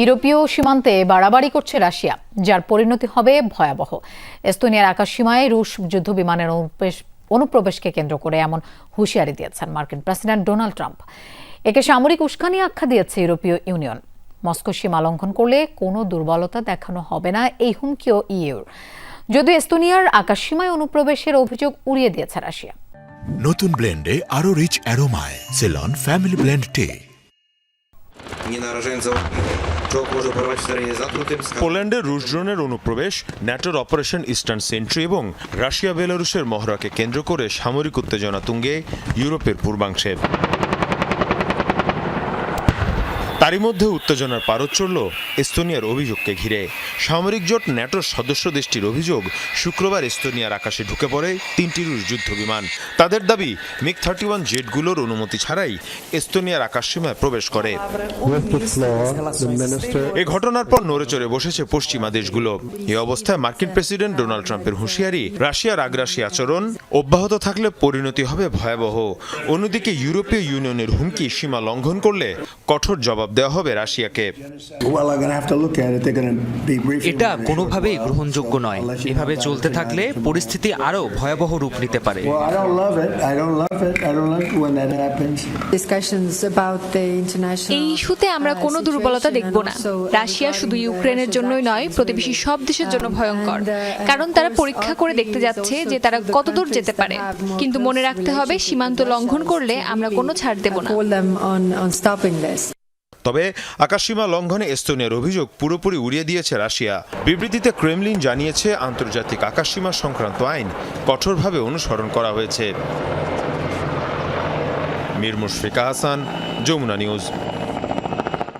ইউরোপীয় সীমান্তে বাড়াবাড়ি করছে রাশিয়া যার পরিণতি হবে ভয়াবহ। এস্তোনিয়ার আকাশ সীমায় রুশ যুদ্ধ বিমানের অনুপ্রবেশকে কেন্দ্র করে এমন হুঁশিয়ারি দিয়েছেন মার্কিন প্রেসিডেন্ট ডোনাল্ড ট্রাম্প। একে সামরিক উস্কানি আখ্যা দিয়েছে ইউরোপীয় ইউনিয়ন। মস্কো সীমা লঙ্ঘন করলে কোনো দুর্বলতা দেখানো হবে না এই হুমকিও ইউর যদিও এস্তোনিয়ার আকাশ সীমায় অনুপ্রবেশের অভিযোগ উড়িয়ে দিয়েছে রাশিয়া। নতুন ব্লেন্ডে আরও রিচ অ্যারোমায় সেলন ফ্যামিলি ব্লেন্ড টে। পোল্যান্ডের রুশ ড্রোনের অনুপ্রবেশ, ন্যাটোর অপারেশন ইস্টার্ন সেন্ট্রি এবং রাশিয়া বেলারুশের মহড়াকে কেন্দ্র করে সামরিক উত্তেজনা তুঙ্গে ইউরোপের পূর্বাংশে। তারই মধ্যে উত্তেজনার পারদ চড়ল এস্তোনিয়ার অভিযোগকে ঘিরে। সামরিক জোট ন্যাটোর সদস্য দেশটির অভিযোগ, শুক্রবার এস্তোনিয়ার আকাশে ঢুকে পড়ে তিনটি রুশ যুদ্ধ বিমান তাদের দাবি মিগ থার্টি ওয়ান জেটগুলোর অনুমতি ছাড়াই এস্তোনিয়ার আকাশসীমায় প্রবেশ করে। এ ঘটনার পর নড়েচড়ে বসেছে পশ্চিমা দেশগুলো। এ অবস্থায় মার্কিন প্রেসিডেন্ট ডোনাল্ড ট্রাম্পের হুঁশিয়ারি, রাশিয়ার আগ্রাসী আচরণ অব্যাহত থাকলে পরিণতি হবে ভয়াবহ। অন্যদিকে ইউরোপীয় ইউনিয়নের হুমকি সীমা লঙ্ঘন করলে কঠোর জবাব দেওয়া হবে রাশিয়াকে। এটা কোনোভাবেই গ্রহণযোগ্য নয়। এভাবে চলতে থাকলে পরিস্থিতি আরও ভয়াবহ রূপ নিতে পারে। এই ইস্যুতে আমরা কোনো দুর্বলতা দেখব না। রাশিয়া শুধু ইউক্রেনের জন্যই নয় প্রতিবেশী সব দেশের জন্য ভয়ঙ্কর। কারণ তারা পরীক্ষা করে দেখতে যাচ্ছে যে তারা কতদূর যেতে পারে। কিন্তু মনে রাখতে হবে সীমান্ত লঙ্ঘন করলে আমরা কোনো ছাড় দেব না। তবে আকাশসীমা লঙ্ঘনে এস্তোনিয়ার অভিযোগ পুরোপুরি উড়িয়ে দিয়েছে রাশিয়া। বিবৃতিতে ক্রেমলিন জানিয়েছে, আন্তর্জাতিক আকাশসীমা সংক্রান্ত আইন কঠোরভাবে অনুসরণ করা হয়েছে। মীর মুশফিকা হাসান, যমুনা নিউজ।